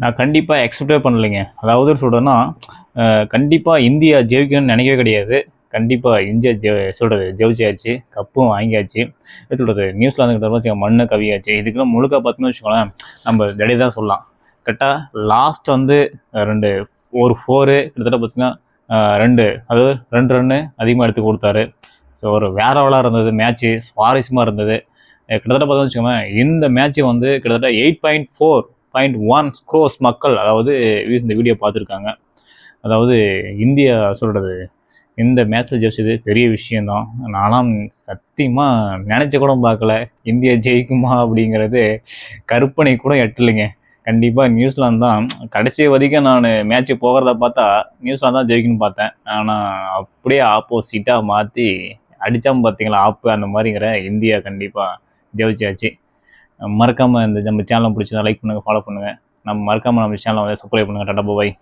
நான் கண்டிப்பாக எக்ஸ்பெக்டே பண்ணலைங்க. அதாவது சொல்கிறேன்னா கண்டிப்பாக இந்தியா ஜெயிக்கணும்னு நினைக்கவே கிடையாது. கண்டிப்பாக இந்தியா ஜெ சொல்கிறது ஜெயிச்சாச்சு கப்பும் வாங்கியாச்சு. எப்படி சொல்கிறது நியூசிலாந்துக்கு தவிர மண்ணு கவியாச்சு. இதுக்கெல்லாம் முழுக்க பார்த்தீங்கன்னு வச்சுக்கோங்களேன் நம்ம ஜடேஜா தான் சொல்லலாம். கரெக்டாக லாஸ்ட் வந்து ரெண்டு ஒரு ஃபோரு கிட்டத்தட்ட பார்த்தீங்கன்னா ரெண்டு அதாவது ரெண்டு ரன்னு அதிகமாக எடுத்து கொடுத்தாரு. ஸோ ஒரு வேற லெவலாக இருந்தது மேட்ச்சு சுவாரஸ்யமாக இருந்தது. கிட்டத்தட்ட பார்த்தோம்னு வச்சுக்கோங்களேன் இந்த மேட்ச்சு வந்து கிட்டத்தட்ட eight point four point one crores மக்கள் அதாவது இந்த வீடியோ பார்த்துருக்காங்க. அதாவது இந்தியா சொல்கிறது இந்த மேட்ச்சில் ஜெயிச்சது பெரிய விஷயந்தான் நானும் சத்தியமாக நினச்ச கூட பார்க்கல இந்தியா ஜெயிக்குமா அப்படிங்கிறது கற்பனை கூட எட்டலைங்க. கண்டிப்பாக நியூசிலாந்து தான் கடைசி வரைக்கும் நான் மேட்ச்சு போகிறத பார்த்தா நியூசிலாந்து தான் ஜெயிக்கணும்னு பார்த்தேன். ஆனால் அப்படியே ஆப்போசிட்டாக மாற்றி அடித்தாமல் பார்த்தீங்களா ஆப்பு அந்த மாதிரிங்கிற இந்தியா கண்டிப்பாக ஜெயிச்சாச்சு. மறக்காமல் இந்த நம்ம சேனலை பிடிச்சதா லைக் பண்ணுங்கள் ஃபாலோ பண்ணுங்கள் நம்ம மறக்காமல் நம்ம சேனலை வந்து சப்ஸ்கிரைப் பண்ணுங்கள் டாடா பாய்